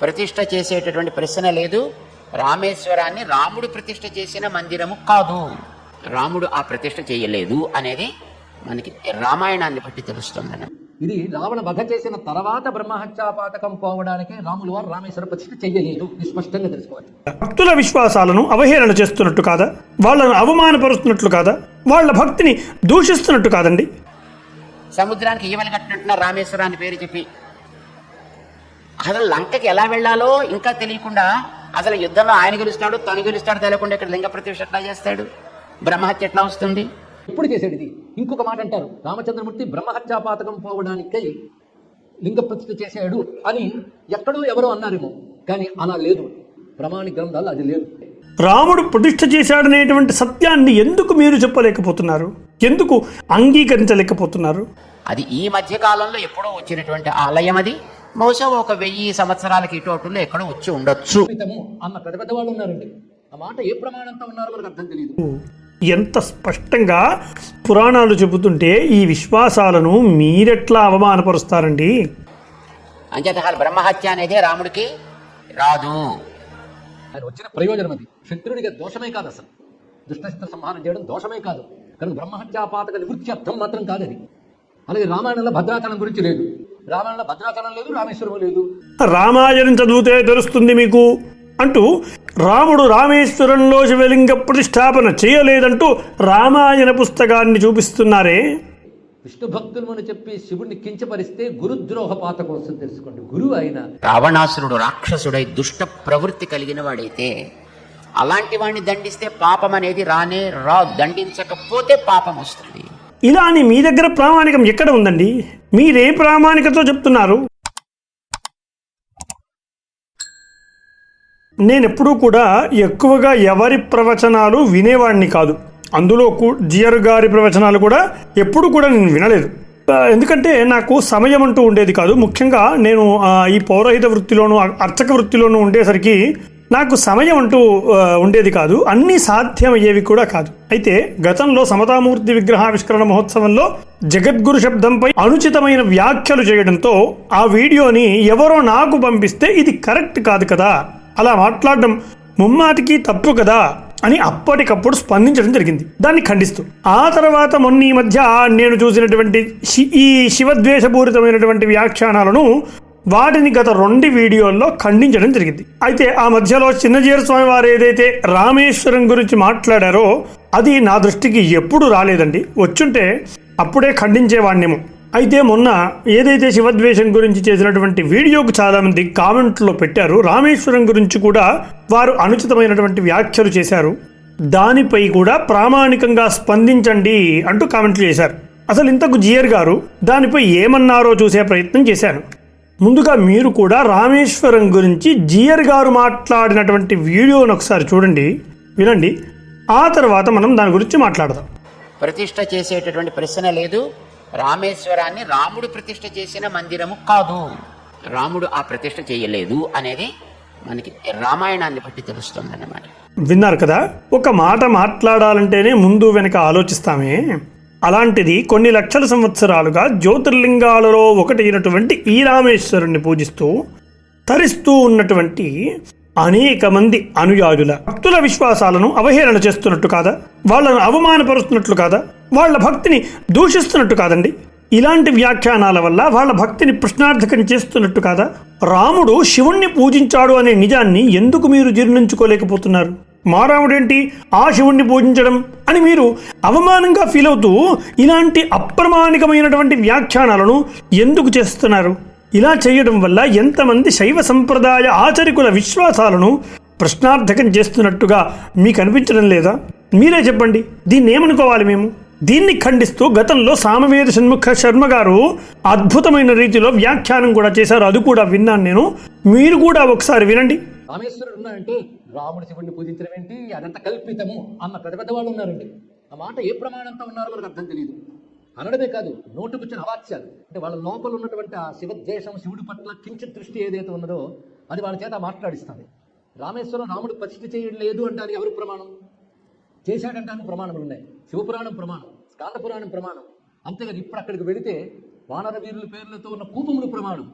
ప్రతిష్ట చేసేటటువంటి ప్రశ్న లేదు. రామేశ్వరాన్ని రాముడు ప్రతిష్ట చేసిన మందిరము కాదు. రాముడు ఆ ప్రతిష్ట చేయలేదు అనేది మనకి రామాయణాన్ని బట్టి తెలుస్తుందన్న ఇది రావణ వధ చేసిన తర్వాత బ్రహ్మహత్యాపాతకం పోవడానికి రాములు వారు రామేశ్వర ప్రతిష్ఠ చెయ్యలేదు ఇది స్పష్టంగా తెలుసుకోవాలి. భక్తుల విశ్వాసాలను అవహేళన చేస్తున్నట్టు కాదా? వాళ్ళను అవమానపరుస్తున్నట్లు కాదా? వాళ్ళ భక్తిని దూషిస్తున్నట్టు కాదండి. సముద్రానికి ఈవెల కట్టినట్టున్న రామేశ్వరాన్ని పేరు చెప్పి అసలు లంకకి ఎలా వెళ్ళాలో ఇంకా తెలియకుండా అసలు యుద్ధంలో ఆయన గెలుస్తాడు తను గెలుస్తాడు తెలియకుండా ఇక్కడ లింగ ప్రతిష్ఠ ఎట్లా చేస్తాడు? బ్రహ్మహత్య ఎట్లా వస్తుంది? ఎప్పుడు చేశాడు ఇది. ఇంకొక మాట అంటారు రామచంద్రమూర్తి బ్రహ్మహత్యాపాతకం పోవడానికై లింగ ప్రతిష్ఠ చేశాడు అని ఎక్కడో ఎవరో అన్నారేమో కానీ అలా లేదు. ప్రమాణి గ్రంథాలు అది లేదు. రాముడు ప్రతిష్ఠ చేశాడనేటువంటి సత్యాన్ని ఎందుకు మీరు చెప్పలేకపోతున్నారు? ఎందుకు అంగీకరించలేకపోతున్నారు? అది ఈ మధ్య కాలంలో ఎప్పుడో వచ్చినటువంటి ఆలయం అది. బహుశా ఒక వెయ్యి సంవత్సరాలకి ఇటు ఎక్కడో వచ్చి ఉండొచ్చు. అన్న పెద్ద పెద్ద వాళ్ళు ఉన్నారండి. ఆ మాట ఏ ప్రమాణంతో ఉన్నారో మనకు అర్థం తెలియదు. ఎంత స్పష్టంగా పురాణాలు చెబుతుంటే ఈ విశ్వాసాలను మీరెట్లా అవమానపరుస్తారండి? అంచేత బ్రహ్మహత్య అనేది రాముడికి రాదు. ఆయన వచ్చిన ప్రయోజనం అది. శత్రుడికి అది దోషమే కాదు అసలు. దుష్టశిస్త్ర సంహారం చేయడం దోషమే కాదు. కానీ బ్రహ్మహత్యాపాతక నివృత్తి అర్థం మాత్రం కాదు అది అలాగే రామాయణంలో భద్రాచలం గురించి లేదు. రామాయణంలో భద్రాచలం లేదు రామేశ్వరం లేదు. రామాయణం చదివితే తెలుస్తుంది మీకు? అంటూ రాముడు రామేశ్వరంలో శివలింగ ప్రతిష్టాపన చేయలేదంటూ రామాయణ పుస్తకాన్ని చూపిస్తున్నారే? విష్ణు భక్తులు అని చెప్పి శివుడిని కించపరిస్తే గురుద్రోహ పాతకం వస్తుంది తెలుసుకోండి. గురువు అయిన. రావణాసురుడు రాక్షసుడై దుష్ట ప్రవృత్తి కలిగిన వాడైతే అలాంటి వాడిని దండిస్తే పాపం అనేది రానే రా దండించకపోతే పాపం వస్తుంది. ఇలా అని మీ దగ్గర ప్రామాణికం ఎక్కడ ఉందండి? మీరే ప్రామాణికతో చెప్తున్నారు. నేను ఎప్పుడూ కూడా ఎక్కువగా ఎవరి ప్రవచనాలు వినేవాడిని కాదు. అందులో జియర్ గారి ప్రవచనాలు కూడా ఎప్పుడు కూడా నేను వినలేదు. ఎందుకంటే నాకు సమయం అంటూ ఉండేది కాదు. ముఖ్యంగా నేను ఈ పౌరోహిత వృత్తిలోను అర్చక వృత్తిలోనూ ఉండేసరికి నాకు సమయం అంటూ ఉండేది కాదు. అన్నీ సాధ్యమయ్యేవి కూడా కాదు. అయితే గతంలో సమతామూర్తి విగ్రహావిష్కరణ మహోత్సవంలో జగద్గురు శబ్దంపై అనుచితమైన వ్యాఖ్యలు చేయడంతో ఆ వీడియోని ఎవరో నాకు పంపిస్తే ఇది కరెక్ట్ కాదు కదా. అలా మాట్లాడడం ముమ్మాటికి తప్పు కదా అని అప్పటికప్పుడు స్పందించడం జరిగింది. దాన్ని ఖండిస్తూ ఆ తర్వాత మొన్న ఈ మధ్య నేను చూసినటువంటి శి- ఈ శివద్వేషపూరితమైనటువంటి వ్యాఖ్యానాలను వాటిని గత రెండు వీడియోల్లో ఖండించడం జరిగింది. అయితే ఆ మధ్యలో చిన్నజీర స్వామి వారు ఏదైతే రామేశ్వరం గురించి మాట్లాడారో అది నా దృష్టికి ఎప్పుడు రాలేదండి. వచ్చుంటే అప్పుడే ఖండించేవాణ్ణేమో. అయితే మొన్న ఏదైతే శివద్వేషం గురించి చేసినటువంటి వీడియోకు చాలామంది కామెంట్లో పెట్టారు రామేశ్వరం గురించి కూడా వారు అనుచితమైనటువంటి వ్యాఖ్యలు చేశారు. దానిపై కూడా ప్రామాణికంగా స్పందించండి అంటూ కామెంట్లు చేశారు. అసలు ఇంతకు జియర్ గారు దానిపై ఏమన్నారో చూసే ప్రయత్నం చేశాను ముందుగా మీరు కూడా రామేశ్వరం గురించి జియర్ గారు మాట్లాడినటువంటి వీడియోను ఒకసారి చూడండి వినండి. ఆ తర్వాత మనం దాని గురించి మాట్లాడదాం. ప్రతిష్ట చేసేటటువంటి ప్రశ్న లేదు. రామేశ్వరాన్ని రాముడు ప్రతిష్ట చేసిన మందిరము కాదు. రాముడు ఆ ప్రతిష్ట చేయలేదు అనేది మనకి రామాయణాన్ని బట్టి తెలుస్తుంది అన్నమాట విన్నారు కదా? ఒక మాట మాట్లాడాలంటేనే ముందు వెనక ఆలోచిస్తామే. అలాంటిది కొన్ని లక్షల సంవత్సరాలుగా జ్యోతిర్లింగాలలో ఒకటి అయినటువంటి ఈ రామేశ్వరుణ్ణి పూజిస్తూ తరిస్తూ ఉన్నటువంటి అనేక మంది అనుయాయుల భక్తుల విశ్వాసాలను అవహేళన చేస్తున్నట్టు కాదా? వాళ్ళను అవమానపరుస్తున్నట్లు కాదా? వాళ్ళ భక్తిని దూషిస్తున్నట్టు కాదండి? ఇలాంటి వ్యాఖ్యానాల వల్ల వాళ్ళ భక్తిని ప్రశ్నార్థకం చేస్తున్నట్టు కాదా? రాముడు శివుణ్ణి పూజించాడు అనే నిజాన్ని ఎందుకు మీరు జీర్ణించుకోలేకపోతున్నారు? మారావుడేంటి ఆ శివుణ్ణి పూజించడం అని మీరు అవమానంగా ఫీల్ అవుతూ ఇలాంటి అప్రమాణికమైనటువంటి వ్యాఖ్యానాలను ఎందుకు చేస్తున్నారు? ఇలా చేయడం వల్ల ఎంతమంది శైవ సంప్రదాయ ఆచరికుల విశ్వాసాలను ప్రశ్నార్థకం చేస్తున్నట్టుగా మీకు అనిపించడం లేదా? మీరే చెప్పండి దీన్ని ఏమనుకోవాలి మేము? దీన్ని ఖండిస్తూ గతంలో సామవేద షణ్ముఖ శర్మ గారు అద్భుతమైన రీతిలో వ్యాఖ్యానం కూడా చేశారు. అది కూడా విన్నాను నేను. మీరు కూడా ఒకసారి వినండి. రామేశ్వరుడు ఉన్నాడంటే రాముడు శివుడిని పూజించడం ఏంటి? అదంతా కల్పితము అన్న పెద్ద పెద్ద వాళ్ళు ఉన్నారండి. ఆ మాట ఏ ప్రమాణంతో ఉన్నారో మనకు అర్థం తెలియదు అనడమే కాదు నోటుకొచ్చిన అవాచ్యాలు. అంటే వాళ్ళ లోపల ఉన్నటువంటి ఆ శివద్వేషం శివుడి పట్ల కించిత్ దృష్టి ఏదైతే ఉన్నదో అది వాళ్ళ చేత మాట్లాడిస్తుంది రామేశ్వరం రాముడు ప్రతిష్ఠ లేదు అంటానికి ఎవరు ప్రమాణం? చేశాడంటానికి ప్రమాణములు ఉన్నాయి. శివపురాణం ప్రమాణం స్కాందపురాణం ప్రమాణం. అంతేగాని ఇప్పుడు అక్కడికి వెళితే వానర వీరుల పేర్లతో ఉన్న కూపములు ప్రమాణం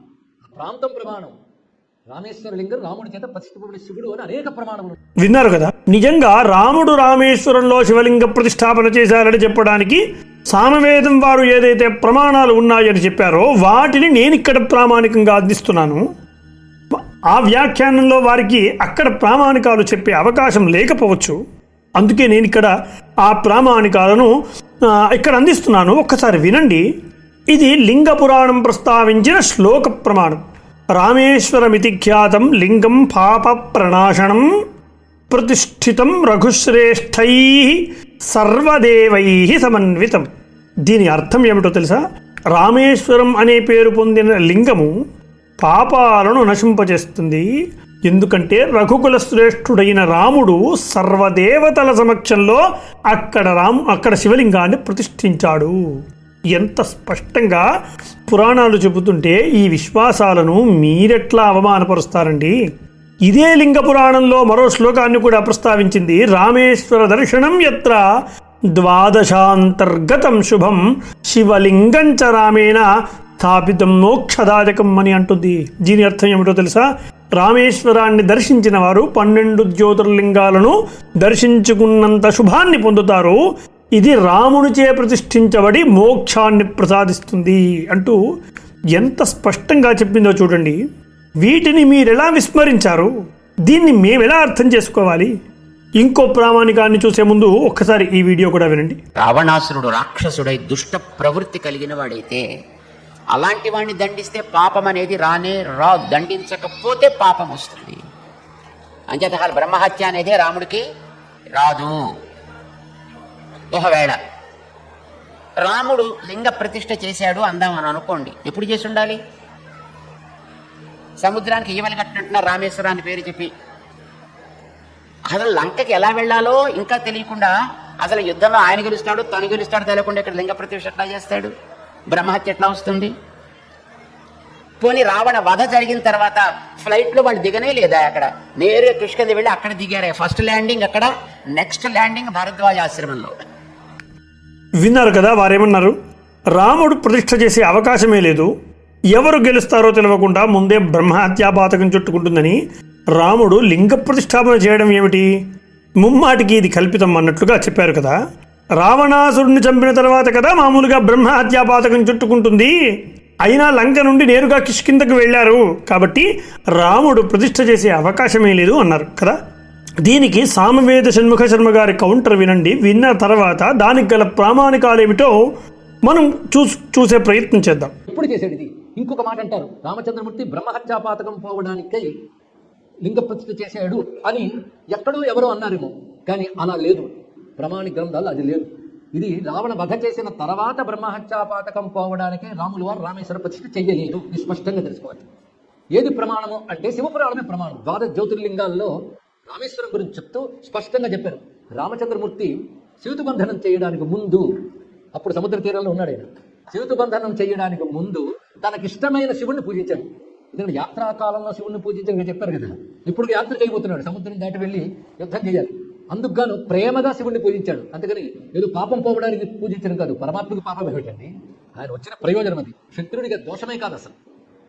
ఆ ప్రాంతం ప్రమాణం రామేశ్వర లింగం రాముడి చేత ప్రతిష్ఠింపబడిన శివుడు అని అనేక ప్రమాణములు. విన్నారు కదా? నిజంగా రాముడు రామేశ్వరంలో శివలింగ ప్రతిష్టాపన చేశారని చెప్పడానికి సామవేదం వారు ఏదైతే ప్రమాణాలు ఉన్నాయని చెప్పారో వాటిని నేను ఇక్కడ ప్రామాణికంగా అందిస్తున్నాను. ఆ వ్యాఖ్యానంలో వారికి అక్కడ ప్రామాణికాలు చెప్పే అవకాశం లేకపోవచ్చు. అందుకే నేను ఇక్కడ ఆ ప్రామాణికాలను ఇక్కడ అందిస్తున్నాను. ఒక్కసారి వినండి. ఇది లింగ పురాణం ప్రస్తావించిన శ్లోక ప్రమాణం. రామేశ్వరమితి ఖ్యాతం లింగం పాప ప్రణాశనం ప్రతిష్ఠితం రఘుశ్రేష్ఠై సర్వదేవై సమన్వితం. దీని అర్థం ఏమిటో తెలుసా? రామేశ్వరం అనే పేరు పొందిన లింగము పాపాలను నశింపజేస్తుంది. ఎందుకంటే రఘుకుల శ్రేష్ఠుడైన రాముడు సర్వదేవతల సమక్షంలో అక్కడ రాము అక్కడ శివలింగాన్ని ప్రతిష్ఠించాడు. ఎంత స్పష్టంగా పురాణాలు చెబుతుంటే ఈ విశ్వాసాలను మీరెట్లా అవమానపరుస్తారండి? ఇదే లింగ పురాణంలో మరో శ్లోకాన్ని కూడా ప్రస్తావించింది. రామేశ్వర దర్శనం ఎత్ర ద్వాదశాంతర్గతం శుభం శివలింగం చ రామేణ స్థాపితం మోక్షదాయకం అని అంటుంది. దీని అర్థం ఏమిటో తెలుసా? రామేశ్వరాన్ని దర్శించిన వారు పన్నెండు జ్యోతిర్లింగాలను దర్శించుకున్నంత శుభాన్ని పొందుతారు. ఇది రామునిచే ప్రతిష్ఠించబడి మోక్షాన్ని ప్రసాదిస్తుంది అంటూ ఎంత స్పష్టంగా చెప్పిందో చూడండి. వీటిని మీరెలా విస్మరించారు? దీన్ని మేమెలా అర్థం చేసుకోవాలి? ఇంకో ప్రామాణికాన్ని చూసే ముందు ఒక్కసారి ఈ వీడియో కూడా వినండి. రావణాసురుడు రాక్షసుడై దుష్ట ప్రవృత్తి కలిగిన వాడైతే అలాంటి వాడిని దండిస్తే పాపం అనేది రానే రా దండించకపోతే పాపం వస్తుంది. అంచేత బ్రహ్మహత్య అనేది రాముడికి రాదు. ఒకవేళ రాముడు లింగ ప్రతిష్ఠ చేశాడు అందామని అనుకోండి ఎప్పుడు చేసి ఉండాలి? సముద్రానికి ఈవెల కట్టినట్టున్న రామేశ్వరాన్ని పేరు చెప్పి. అసలు లంకకి ఎలా వెళ్ళాలో ఇంకా తెలియకుండా అసలు యుద్ధంలో ఆయన గెలుస్తాడు తను గెలుస్తాడు తెలియకుండా ఇక్కడ లింగ ప్రతిష్ఠ ఎట్లా చేస్తాడు? బ్రహ్మహత్య ఎట్లా వస్తుంది? పోనీ రావణ వధ జరిగిన తర్వాత ఫ్లైట్లో వాళ్ళు దిగనే లేదా అక్కడ? నేరుగా కృష్ణది వెళ్ళి అక్కడ దిగారే. ఫస్ట్ ల్యాండింగ్ అక్కడ నెక్స్ట్ ల్యాండింగ్ భరద్వాజ ఆశ్రమంలో. విన్నారు కదా వారేమన్నారు? రాముడు ప్రతిష్ఠ చేసే అవకాశమే లేదు. ఎవరు గెలుస్తారో తెలియకుండా ముందే బ్రహ్మహత్యాపాతకం చుట్టుకుంటుందని రాముడు లింగ ప్రతిష్టాపన చేయడం ఏమిటి? ముమ్మాటికి ఇది కల్పితం అన్నట్లుగా చెప్పారు కదా. రావణాసురుడిని చంపిన తర్వాత కదా మామూలుగా బ్రహ్మహత్యాపాతకం చుట్టుకుంటుంది. అయినా లంక నుండి నేరుగా కిష్కిందకు వెళ్ళారు. కాబట్టి రాముడు ప్రతిష్ఠ చేసే అవకాశమే లేదు అన్నారు కదా. దీనికి సామవేద షణ్ముఖ శర్మ గారి కౌంటర్ వినండి. విన్న తర్వాత దానికి గల ప్రామాణికాలేమిటో మనం చూ చూసే ప్రయత్నం చేద్దాం. ఎప్పుడు చేశాడు ఇది ఇంకొక మాట అంటారు. రామచంద్రమూర్తి బ్రహ్మహత్యాపాతకం పోవడానికై లింగ ప్రతిష్ఠ చేశాడు అని ఎక్కడో ఎవరో అన్నారేమో. కానీ అలా లేదు. ప్రమాణి గ్రంథాలు అది లేదు. ఇది రావణ వధ చేసిన తర్వాత బ్రహ్మహత్యాపాతకం పోవడానికే రాములు వారు రామేశ్వర ప్రతిష్ఠ చేయలేదు. ఇది స్పష్టంగా తెలుసుకోవాలి. ఏది ప్రమాణము అంటే శివపురాణమే ప్రమాణం. ద్వాదశ జ్యోతిర్లింగాల్లో రామేశ్వరం గురించి చెప్తూ స్పష్టంగా చెప్పారు. రామచంద్రమూర్తి సేతుబంధనం చేయడానికి ముందు అప్పుడు సముద్ర తీరంలో ఉన్నాడు ఆయన. సేతుబంధనం చేయడానికి ముందు తనకిష్టమైన శివుణ్ణి పూజించాడు. ఎందుకంటే యాత్రాకాలంలో శివుణ్ణి పూజించని చెప్పారు కదా. ఇప్పుడు యాత్ర చేయబోతున్నాడు. సముద్రం దాటి వెళ్ళి యుద్ధం చేయాలి. అందుకు గాను ప్రేమగా శివుణ్ణి పూజించాడు. అందుకని ఏదో పాపం పోవడానికి పూజించడం కాదు. పరమాత్మకి పాపం ఏమిటండి? ఆయన వచ్చిన ప్రయోజనం అది. శత్రుడికి దోషమే కాదు అసలు.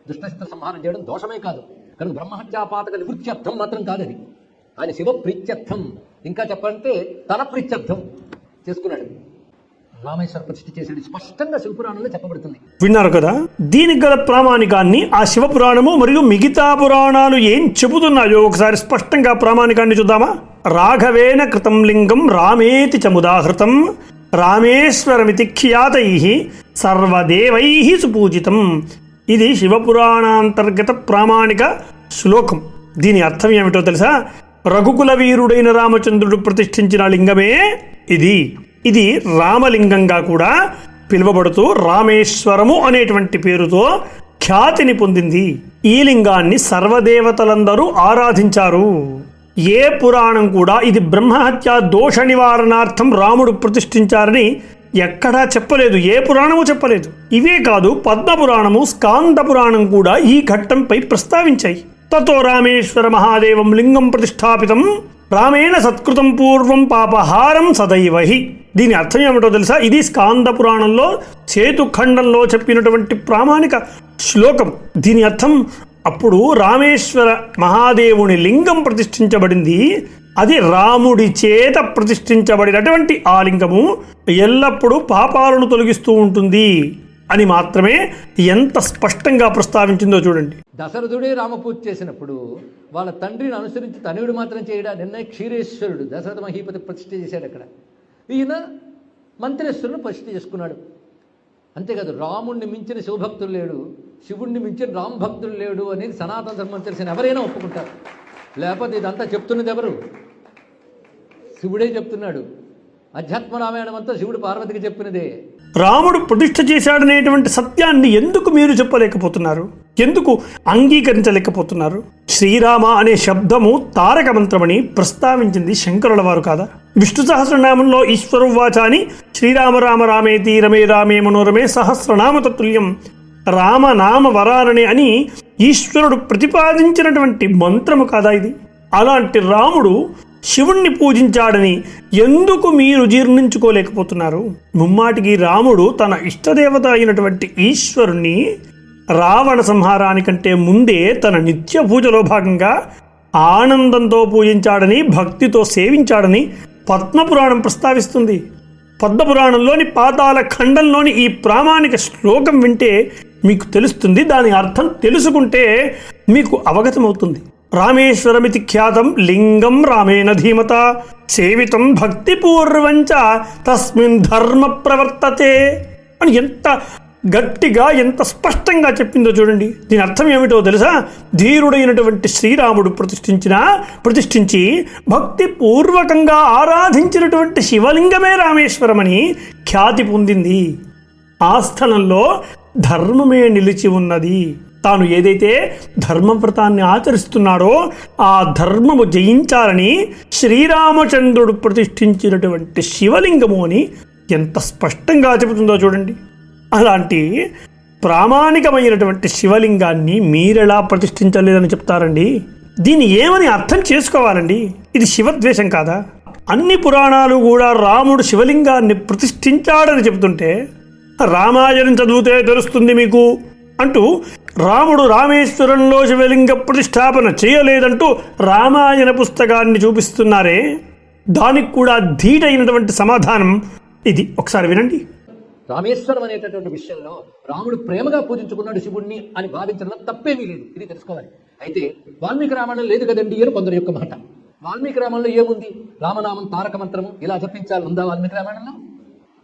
దుష్టశిస్త్ర సంహారం చేయడం దోషమే కాదు. కనుక బ్రహ్మహత్యాపాతక నివృత్త్యర్థం మాత్రం కాదది. ఆయన శివ ప్రీత్యర్థం. ఇంకా చెప్పాలంటే తన ప్రీత్యర్థం చేసుకున్నాడు. రామేశ్వర ప్రతిష్ఠ చేశాడు. స్పష్టంగా శివపురాణంలో చెప్పబడుతుంది. విన్నారు కదా? దీనికి గల ప్రామాణికాన్ని ఆ శివపురాణము మరియు మిగతా పురాణాలు ఏం చెబుతున్నాయో ఒకసారి స్పష్టంగా ప్రామాణికాన్ని చూద్దామా? రాఘవేన కృతం లింగం రామేతి చముదాహృతం రామేశ్వరమితి ఖ్యాతై సర్వదేవై సుపూజితం. ఇది శివపురాణాంతర్గత ప్రామాణిక శ్లోకం. దీని అర్థం ఏమిటో తెలుసా? రఘుకుల వీరుడైన రామచంద్రుడు ప్రతిష్ఠించిన లింగమే ఇది. ఇది రామలింగంగా కూడా పిలువబడుతూ రామేశ్వరము అనేటువంటి పేరుతో ఖ్యాతిని పొందింది. ఈ లింగాన్ని సర్వదేవతలందరూ ఆరాధించారు. ఏ పురాణం కూడా ఇది బ్రహ్మహత్య దోష నివారణార్థం రాముడు ప్రతిష్ఠించారని ఎక్కడా చెప్పలేదు. ఏ పురాణము చెప్పలేదు. ఇవే కాదు పద్మ పురాణము స్కాంద పురాణం కూడా ఈ ఘట్టంపై ప్రస్తావించాయి. తతో రామేశ్వర మహాదేవం లింగం ప్రతిష్టాపితం. రామేణ సత్కృతం పూర్వం పాపహారం సదైవహి దీని అర్థం ఏమిటో తెలుసా? ఇది స్కాంద పురాణంలో సేతుఖండంలో చెప్పినటువంటి ప్రామాణిక శ్లోకం. దీని అర్థం అప్పుడు రామేశ్వర మహాదేవుని లింగం ప్రతిష్ఠించబడింది. అది రాముడి చేత ప్రతిష్ఠించబడినటువంటి ఆ లింగము ఎల్లప్పుడూ పాపాలను తొలగిస్తూ ఉంటుంది. అని మాత్రమే ఎంత స్పష్టంగా ప్రస్తావించిందో చూడండి. దశరథుడే రామపూజ చేసినప్పుడు వాళ్ళ తండ్రిని అనుసరించి తనయుడు మాత్రం చేయడా? నిన్న క్షీరేశ్వరుడు దశరథ మహీపతి ప్రతిష్ఠ చేశాడు అక్కడ. ఈయన మంత్రేశ్వరుని ప్రతిష్ఠ చేసుకున్నాడు. అంతేకాదు రాముణ్ణి మించిన శివభక్తులు లేడు శివుణ్ణి మించిన రామభక్తులు లేడు అనేది సనాతన ధర్మం తెలిసిన ఎవరైనా ఒప్పుకుంటారు. లేకపోతే ఇదంతా చెప్తున్నది ఎవరు? శివుడే చెప్తున్నాడు. అధ్యాత్మ రామాయణం అంతా శివుడు పార్వతికి చెప్పినదే. రాముడు ప్రతిష్ఠ చేశాడనేటువంటి సత్యాన్ని ఎందుకు మీరు చెప్పలేకపోతున్నారు? ఎందుకు అంగీకరించలేకపోతున్నారు? శ్రీరామ అనే శబ్దము తారక మంత్రమని ప్రస్తావించింది శంకరుల వారు కాదా? విష్ణు సహస్రనామంలో ఈశ్వరువాచ అని శ్రీరామ రామ రామేతి రమే రామే మనోరమే సహస్రనామ తత్తుల్యం రామనామ వరారణే అని ఈశ్వరుడు ప్రతిపాదించినటువంటి మంత్రము కాదా ఇది? అలాంటి రాముడు శివుణ్ణి పూజించాడని ఎందుకు మీరు జీర్ణించుకోలేకపోతున్నారు? ముమ్మాటికి రాముడు తన ఇష్టదేవత అయినటువంటి ఈశ్వరుణ్ణి రావణ సంహారానికంటే ముందే తన నిత్య పూజలో భాగంగా ఆనందంతో పూజించాడని భక్తితో సేవించాడని పద్మపురాణం ప్రస్తావిస్తుంది. పద్మపురాణంలోని పాతాల ఖండంలోని ఈ ప్రామాణిక శ్లోకం వింటే మీకు తెలుస్తుంది. దాని అర్థం తెలుసుకుంటే మీకు అవగతమవుతుంది. రామేశ్వరమితి ఖ్యాతం లింగం రామేణ ధీమత సేవితం భక్తిపూర్వంచ తస్మిన్ ధర్మ ప్రవర్తతే. అని ఎంత గట్టిగా ఎంత స్పష్టంగా చెప్పిందో చూడండి. దీని అర్థం ఏమిటో తెలుసా? ధీరుడైనటువంటి శ్రీరాముడు ప్రతిష్ఠించిన ప్రతిష్ఠించి భక్తి పూర్వకంగా ఆరాధించినటువంటి శివలింగమే రామేశ్వరమని ఖ్యాతి పొందింది. ఆ స్థలంలో ధర్మమే నిలిచి ఉన్నది. తాను ఏదైతే ధర్మవ్రతాన్ని ఆచరిస్తున్నాడో ఆ ధర్మము జయించాలని శ్రీరామచంద్రుడు ప్రతిష్ఠించినటువంటి శివలింగము అని ఎంత స్పష్టంగా చెబుతుందో చూడండి. అలాంటి ప్రామాణికమైనటువంటి శివలింగాన్ని మీరెలా ప్రతిష్ఠించలేదని చెప్తారండి? దీన్ని ఏమని అర్థం చేసుకోవాలండి? ఇది శివద్వేషం కాదా? అన్ని పురాణాలు కూడా రాముడు శివలింగాన్ని ప్రతిష్ఠించాడని చెబుతుంటే రామాయణం చదివితే తెలుస్తుంది మీకు అంటూ రాముడు రామేశ్వరంలో శివలింగ ప్రతిష్టాపన చేయలేదంటూ రామాయణ పుస్తకాన్ని చూపిస్తున్నారే. దానికి కూడా ధీటైనటువంటి సమాధానం ఇది. ఒకసారి వినండి. రామేశ్వరం అనేటటువంటి విషయంలో రాముడు ప్రేమగా పూజించుకున్నాడు శివుణ్ణి అని భావించడం తప్పేమీ లేదు. ఇది తెలుసుకోవాలి. అయితే వాల్మీకి రామాయణం లేదు కదండి అని కొందరు యొక్క మాట. వాల్మీకి రామాయణంలో ఏముంది? రామనామం తారక మంత్రము ఇలా జపించాలి? ఉందా వాల్మీకి రామాయణంలో?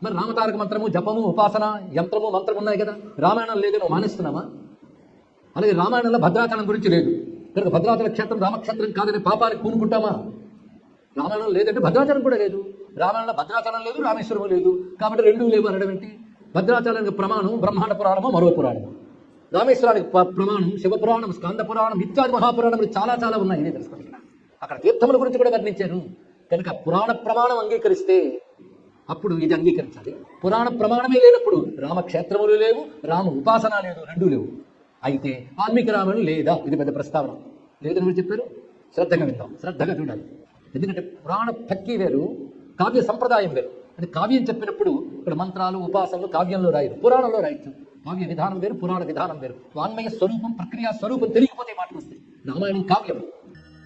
మరి రామతారక మంత్రము జపము ఉపాసన యంత్రము మంత్రం ఉన్నాయి కదా. రామాయణం లేదని మానేస్తున్నామా అలాగే రామాయణంలో భద్రాచలం గురించి లేదు. కనుక భద్రాచల క్షేత్రం రామక్షేత్రం కాదని పాపానికి పూనుకుంటామా? రామాయణం లేదంటే భద్రాచలం కూడా లేదు. రామాయణంలో భద్రాచలం లేదు రామేశ్వరం లేదు. కాబట్టి రెండు లేవు అనడం ఏంటి? భద్రాచలానికి ప్రమాణం బ్రహ్మాండ పురాణము మరో పురాణము. రామేశ్వరానికి ప్రమాణం శివ పురాణం స్కంద పురాణం ఇత్యాది మహాపురాణములు చాలా చాలా ఉన్నాయి. ఇదే తెలుసుకుంటున్నా. అక్కడ తీర్థముల గురించి కూడా వర్ణించాను. కనుక పురాణ ప్రమాణం అంగీకరిస్తే అప్పుడు ఇది అంగీకరించాలి. పురాణ ప్రమాణమే లేనప్పుడు రామక్షేత్రములు లేవు రామ ఉపాసన లేదు రెండూ లేవు. అయితే వాల్మీకి రామాయణం లేదా? ఇది పెద్ద ప్రస్తావన. లేదని మీరు చెప్పారు? శ్రద్ధగా వింటాం. శ్రద్ధగా చూడాలి. ఎందుకంటే పురాణ భక్తి వేరు కావ్య సంప్రదాయం వేరు. అంటే కావ్యం చెప్పినప్పుడు ఇక్కడ మంత్రాలు ఉపాసనలు కావ్యంలో రాయరు. పురాణంలో రాయొచ్చు. కావ్య విధానం వేరు పురాణ విధానం వేరు. వాన్మయ స్వరూపం ప్రక్రియ స్వరూపం తెలియకపోతే మాటలు వస్తాయి. రామాయణం కావ్యం.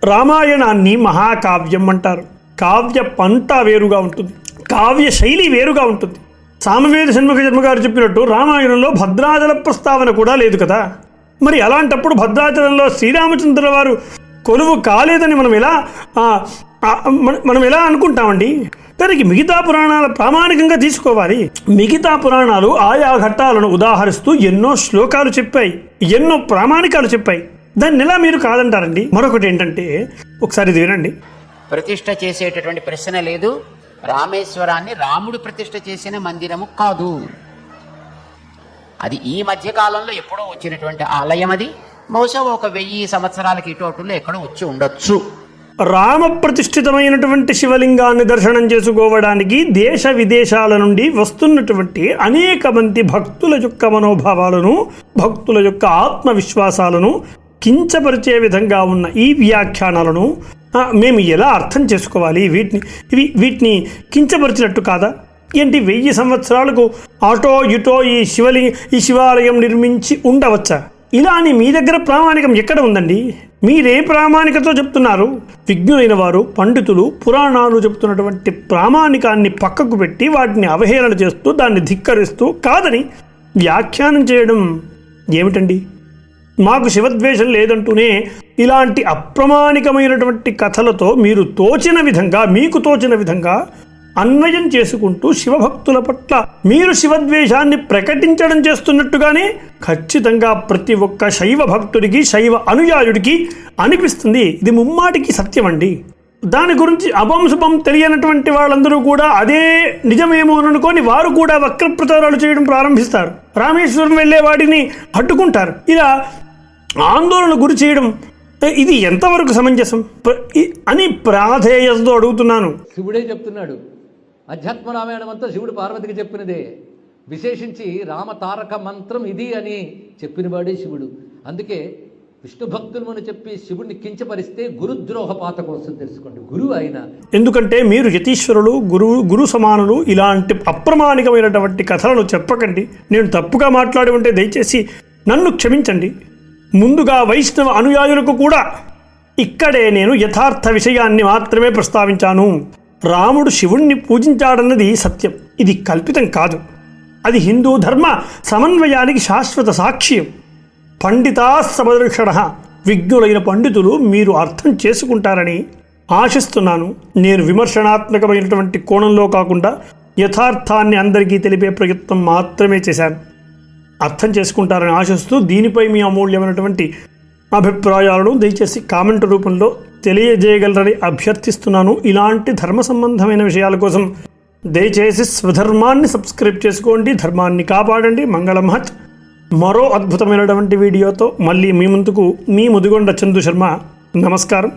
రామాయణాన్ని మహాకావ్యం అంటారు. కావ్య పంట వేరుగా ఉంటుంది. కావ్య శైలి వేరుగా ఉంటుంది. సామవేద షణ్ముఖ జన్మగారు గారు చెప్పినట్టు రామాయణంలో భద్రాచల ప్రస్తావన కూడా లేదు కదా? మరి అలాంటప్పుడు భద్రాచలంలో శ్రీరామచంద్రుల వారు కొలువు కాలేదని మనం ఎలా మనం ఎలా అనుకుంటామండి? దానికి మిగతా పురాణాల ప్రామాణికంగా తీసుకోవాలి. మిగతా పురాణాలు ఆయా ఘట్టాలను ఉదాహరిస్తూ ఎన్నో శ్లోకాలు చెప్పాయి. ఎన్నో ప్రామాణికాలు చెప్పాయి. దాన్ని ఎలా మీరు కాదంటారండి? మరొకటి ఏంటంటే ఒకసారి ఇది వినండి. ప్రతిష్ట చేసేటటువంటి ప్రశ్న లేదు. రామేశ్వరాన్ని రాముడు ప్రతిష్ట చేసిన మందిరము కాదు. అది ఈ మధ్యకాలంలో ఎప్పుడో వచ్చినటువంటి ఆలయం అది. బహుశా ఒక వెయ్యి సంవత్సరాలకి ఇటు అటులో ఎక్కడో వచ్చి ఉండొచ్చు. రామ ప్రతిష్ఠితమైనటువంటి శివలింగాన్ని దర్శనం చేసుకోవడానికి దేశ విదేశాల నుండి వస్తున్నటువంటి అనేక మంది భక్తుల యొక్క మనోభావాలను భక్తుల యొక్క ఆత్మవిశ్వాసాలను కించపరిచే విధంగా ఉన్న ఈ వ్యాఖ్యానాలను మేము ఎలా అర్థం చేసుకోవాలి? వీటిని ఇవి వీటిని కించపరిచినట్టు కాదా? ఏంటి వెయ్యి సంవత్సరాలకు ఆటో ఇటో ఈ శివలి ఈ శివాలయం నిర్మించి ఉండవచ్చా? ఇలా అని మీ దగ్గర ప్రామాణికం ఎక్కడ ఉందండి? మీరే ప్రామాణికతో చెప్తున్నారు. విజ్ఞులైన వారు పండితులు పురాణాలు చెప్తున్నటువంటి ప్రామాణికాన్ని పక్కకు పెట్టి వాటిని అవహేళన చేస్తూ దాన్ని ధిక్కరిస్తూ కాదని వ్యాఖ్యానం చేయడం ఏమిటండి? మాకు శివద్వేషం లేదంటూనే ఇలాంటి అప్రమాణికమైనటువంటి కథలతో మీరు తోచిన విధంగా మీకు తోచిన విధంగా అన్వయం చేసుకుంటూ శివభక్తుల పట్ల మీరు శివద్వేషాన్ని ప్రకటించడం చేస్తున్నట్టుగానే ఖచ్చితంగా ప్రతి ఒక్క శైవ భక్తుడికి శైవ అనుయాయుడికి అనిపిస్తుంది. ఇది ముమ్మాటికి సత్యం అండి దాని గురించి అభంశుభం తెలియనటువంటి వాళ్ళందరూ కూడా అదే నిజమేమో అనుకొని వారు కూడా వక్ర ప్రచారాలు చేయడం ప్రారంభిస్తారు. రామేశ్వరం వెళ్ళే వాడిని అడ్డుకుంటారు. ఇలా ఆందోళన గురి చేయడం ఇది ఎంతవరకు సమంజసం? ప్ర- ఇ- అని ప్రాధేయతతో అడుగుతున్నాను. శివుడే చెప్తున్నాడు అధ్యాత్మ రామాయణం అంతా శివుడు పార్వతికి చెప్పినదే. విశేషించి రామతారక మంత్రం ఇది అని చెప్పినవాడే శివుడు. అందుకే విష్ణు భక్తులు అని చెప్పి శివుడిని కించపరిస్తే గురుద్రోహ పాత కోసం తెలుసుకోండి. గురువు ఆయన ఎందుకంటే మీరు యతీశ్వరులు గురువు గురు సమానులు ఇలాంటి అప్రమాణికమైనటువంటి కథలను చెప్పకండి. నేను తప్పుగా మాట్లాడి ఉంటే దయచేసి నన్ను క్షమించండి. ముందుగా వైష్ణవ అనుయాయులకు కూడా ఇక్కడే నేను యథార్థ విషయాన్ని మాత్రమే ప్రస్తావించాను. రాముడు శివుణ్ణి పూజించాడన్నది సత్యం. ఇది కల్పితం కాదు. అది హిందూ ధర్మ సమన్వయానికి శాశ్వత సాక్ష్యం. పండితా సమదర్శన విజ్ఞులైన పండితులు మీరు అర్థం చేసుకుంటారని ఆశిస్తున్నాను. నేను విమర్శనాత్మకమైనటువంటి కోణంలో కాకుండా యథార్థాన్ని అందరికీ తెలిపే ప్రయత్నం మాత్రమే చేశాను. అర్థం చేసుకుంటారని ఆశిస్తూ దీనిపై మీ అమూల్యమైనటువంటి అభిప్రాయాలను దయచేసి కామెంట్ రూపంలో తెలియజేయగలరని అభ్యర్థిస్తున్నాను. ఇలాంటి ధర్మ సంబంధమైన విషయాల కోసం దయచేసి స్వధర్మాన్ని సబ్స్క్రైబ్ చేసుకోండి. ధర్మాన్ని కాపాడండి. మంగళమహత్. మరో అద్భుతమైనటువంటి వీడియోతో మళ్ళీ మీ ముందుకు మీ ముదిగొండ చందు శర్మ. నమస్కారం.